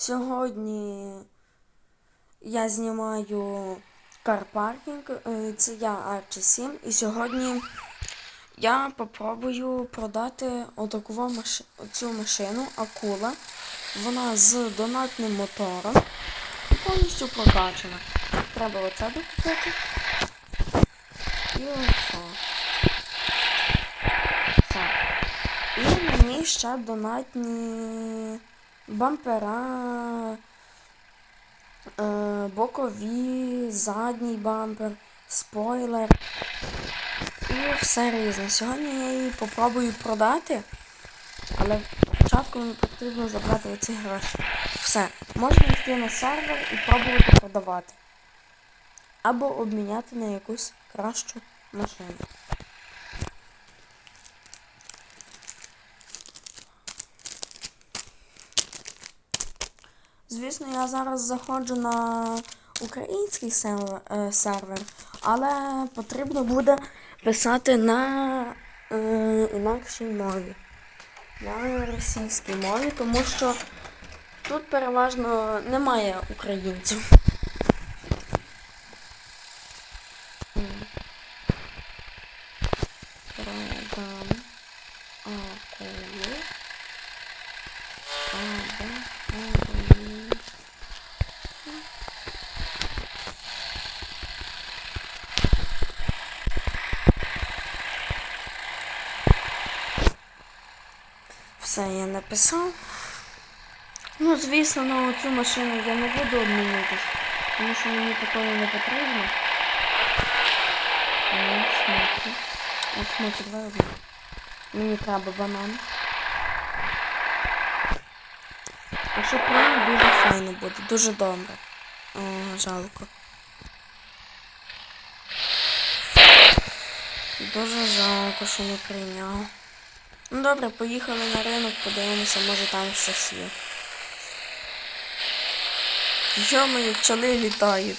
Сьогодні я знімаю карпаркінг. Е, Це я Арчі 7. І сьогодні я попробую продати отаку маш... цю машину Акула. Вона з донатним мотором. Повністю прокачана. Треба оце докупити. І оце. Все. І ній ще донатні бампера, е, бокові, задній бампер, спойлер. І все різне. Сьогодні я її попробую продати, але спочатку мені потрібно забрати оці гроші. Все. Можна йти на сервер і пробувати продавати. Або обміняти на якусь кращу машину. Звісно, я зараз заходжу на український сервер, е, але потрібно буде писати на е, інакшій мові. На російській мові, тому що тут переважно немає українців. М. Продам акулу. Або акулу. Все, я написав. Ну, звісно, на цю машину я не буду обмінюватись, тому що мені такої не потрібно. Ну. Ну, смаки, давай одну. Мені треба банан. Якщо прямо дуже файно буде, дуже добре. О, жалко. Дуже жалко, що не прийняв. Ну добре, поїхали на ринок, подивимося, може там щось є. Йо-моє, пчоли літають.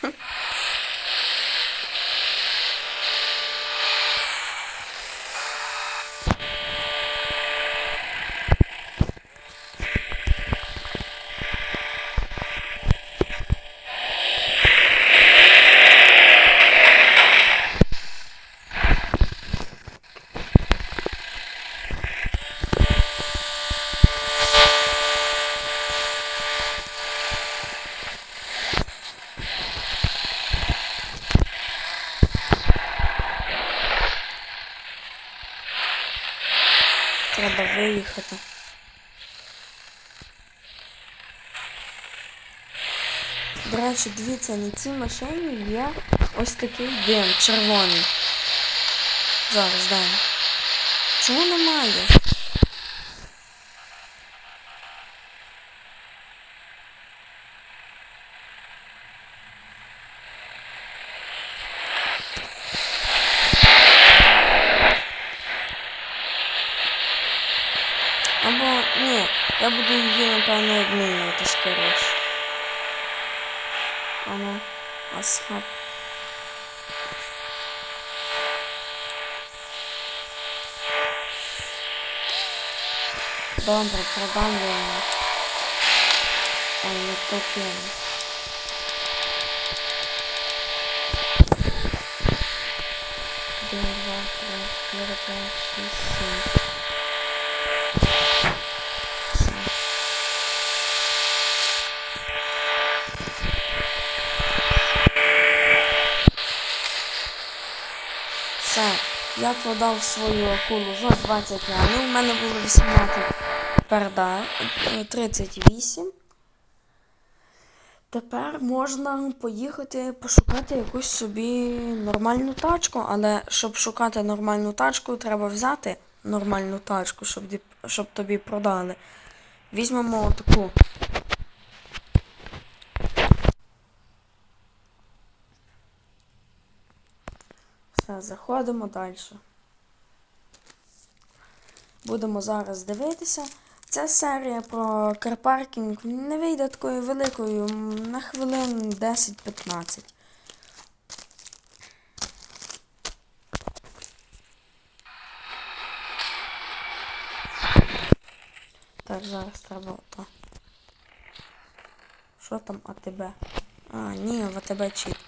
Хм. Треба виїхати. До речі, дивіться, на цій машині є ось такий дим червоний. Зараз дай. Чому немає? Або ні, я буду її, напевно, обмінювати скоріше. Ану, асхаб. Добре, продам. Ой, не то кинув. Один, два, три, чотири, п'ять, шість, сім. Продав свою акулу за 20 лямів. У мене було 18 перда, е, 38. Тепер можна поїхати пошукати якусь собі нормальну тачку, але щоб шукати нормальну тачку, треба взяти нормальну тачку, щоб, щоб тобі продали. Візьмемо таку. Все, заходимо далі. Будемо зараз дивитися. Ця серія про карпаркінг не вийде такою великою на хвилин 10-15. Так, зараз треба ото. Що там АТБ? А, ні, в АТБ чит.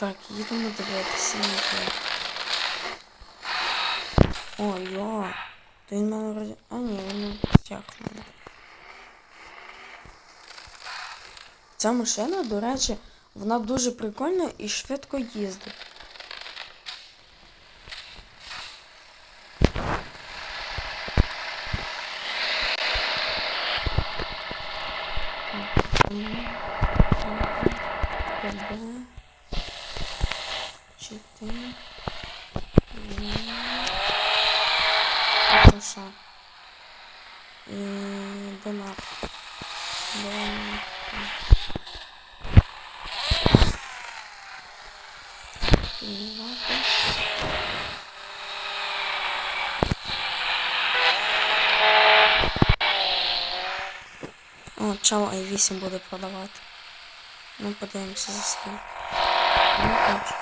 Так, їдемо дивитися на те. О, йо. То він мене вроді... А, ні, він не мене. Ця машина, до речі, вона дуже прикольна і швидко їздить. О, чел i8 буде продавати. Ну, подивимося за скільки. Ну, хочу.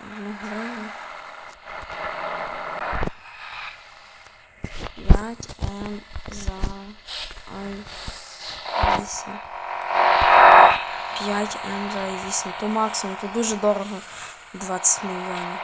Одну гривню. 5 М за i8. 5 М за i8. То максимум, то дуже дорого. 20 мільйонів.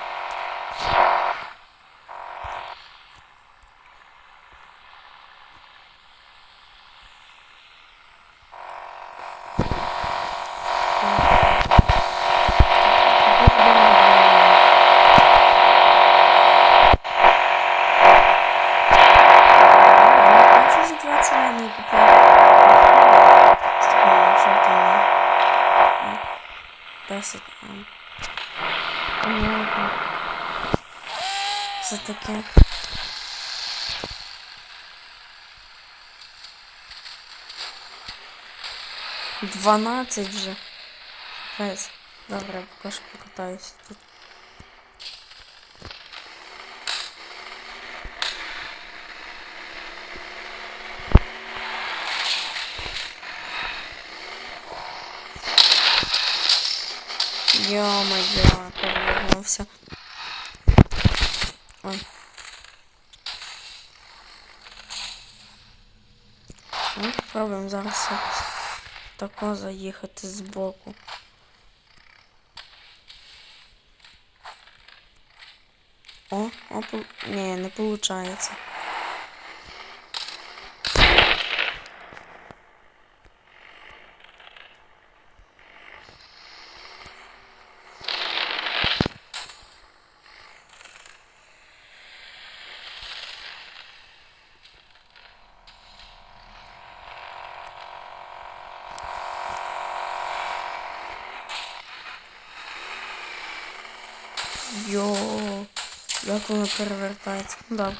12 вже. Капець. Добре, пішки катаюся тут. Ё-моё, перевернувся. Ой. Ну, пробуємо зараз. Тако заїхати сбоку. О, о, не, не получається. Йо, як воно перевертається. Добре.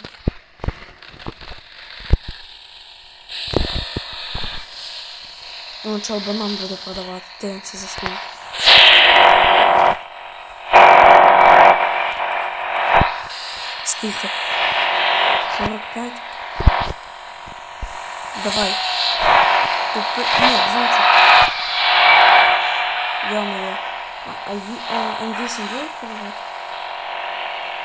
Ну, чого банан буде продавати? Дивимося за скільки. Скільки? 45? Давай. Купи... Ні, 20. Ё-моё. А, а, ві- а М8 буде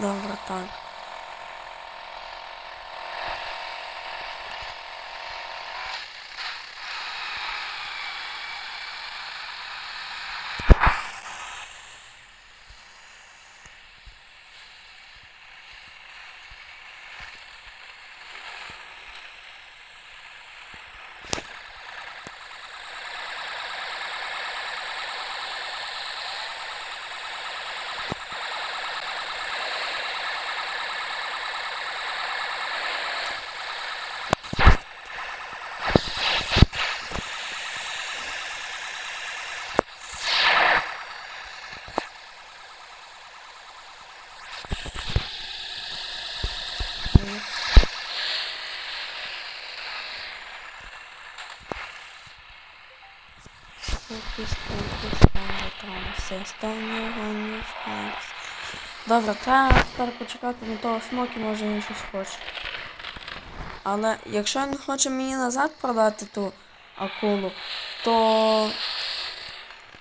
Добре, так. Добре, треба тепер почекати на того смокі, може він щось хоче. Але якщо він хоче мені назад продати ту акулу, то,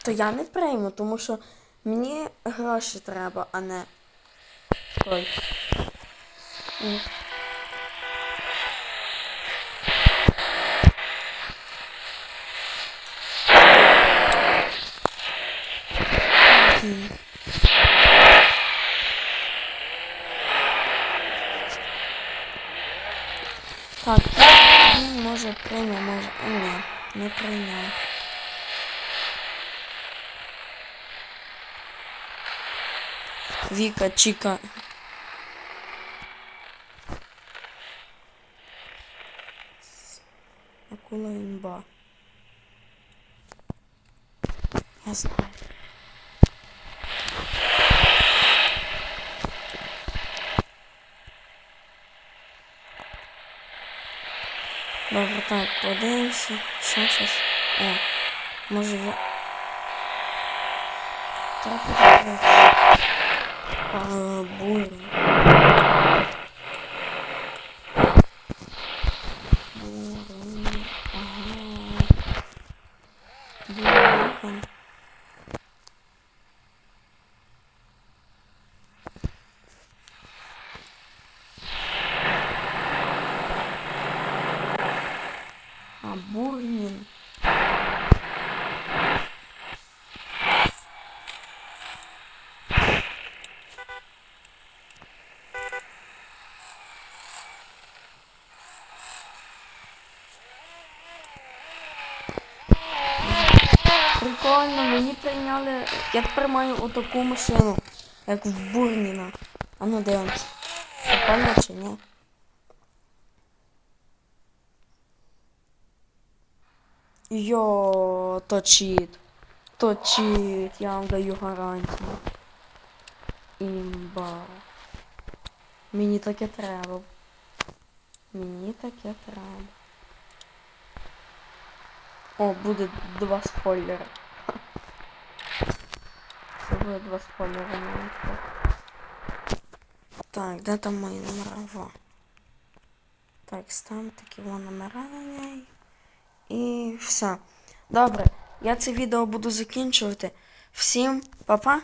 то я не прийму, тому що мені гроші треба, а не той. Так, він може прийме, може. а, Ні, не прийняв. Віка, Чіка. Акула імба. Я Добре, так, подивимося. Що щось. О, може я. Так, буря. Прийняли. Я тепер маю отаку машину, як в Бурніна. А ну дивимось. Прикольно чи ні? Йо, то чіт. То чіт, я вам даю гарантію. Імба. Мені таке треба. Мені таке треба. О, буде два спойлери. Це два спойлери на. Так, де там мої номера? Во. Так, ставим такі вон номера на неї. І все. Добре, я це відео буду закінчувати. Всім па-па.